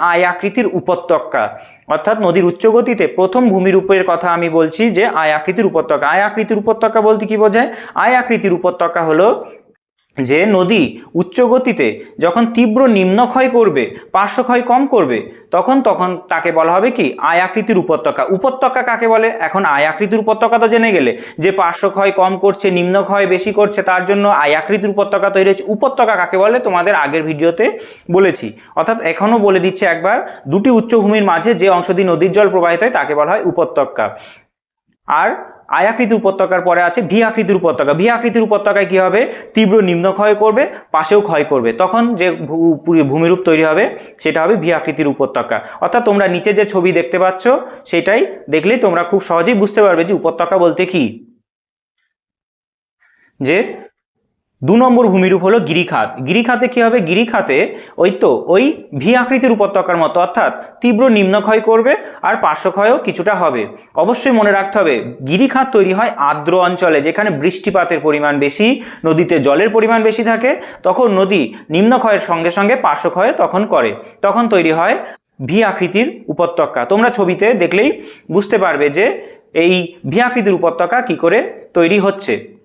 আয় আকৃতির উপত্যকা। অর্থাৎ নদীর উচ্চগতিতে প্রথম ভূমিরূপের কথা আমি বলছি যে আয় আকৃতির উপত্যকা। আয় আকৃতির উপত্যকা বলতে কি বোঝায়? আয় আকৃতির উপত্যকা হলো যে নদী উচ্চ গতিতে যখন তীব্র নিম্নক্ষয় করবে, পার্শ্বক্ষয় কম করবে, তখন তখন তাকে বলা হবে কি? আয় আকৃতির উপত্যকা। উপত্যকা কাকে বলে? এখন আয় আকৃতির উপত্যকা তো জেনে গেলে। যে পার্শ্বক্ষয় কম করছে, নিম্নক্ষয় বেশি করছে, তার জন্য আয় আকৃতির উপত্যকা তৈরি হচ্ছে উপত্যকা কাকে বলে? তোমাদের আগের ভিডিওতে বলেছি। অর্থাৎ এখনও বলে দিচ্ছে একবার, দুটি উচ্চভূমির মাঝে যে অংশ দিয়ে নদীর জল প্রবাহিত হয়, তাকে বলা হয় উপত্যকা। আর আয়াকৃতির উপত্যকার পরে আছে ভি আকৃতির উপত্যকা। ভি আকৃতির উপত্যকায় কী হবে? তীব্র নিম্ন ক্ষয় করবে, পাশেও ক্ষয় করবে। তখন যে ভূমিরূপ তৈরি হবে, সেটা হবে ভি আকৃতির উপত্যকা। অর্থাৎ তোমরা নিচে যে ছবি দেখতে পাচ্ছ, সেটাই দেখলেই তোমরা খুব সহজেই বুঝতে পারবে যে উপত্যকা বলতে কি? যে দু নম্বর ভূমিরূপ হলো গিরিখাত। গিরিখাতে কি হবে? গিরিখাতে ওই তো, ওই ভি আকৃতির উপত্যকার মতো, অর্থাৎ তীব্র নিম্নক্ষয় করবে আর পার্শ্বক্ষয়ও কিছুটা হবে। অবশ্যই মনে রাখতে হবে, গিরিখাত তৈরি হয় আর্দ্র অঞ্চলে, যেখানে বৃষ্টিপাতের পরিমাণ বেশি, নদীতে জলের পরিমাণ বেশি থাকে, তখন নদী নিম্নক্ষয়ের সঙ্গে সঙ্গে পার্শ্বক্ষয় তখন করে। তখন তৈরি হয় ভি আকৃতির উপত্যকা। তোমরা ছবিতে দেখলেই বুঝতে পারবে যে এই ভি আকৃতির উপত্যকা কি করে তৈরি হচ্ছে।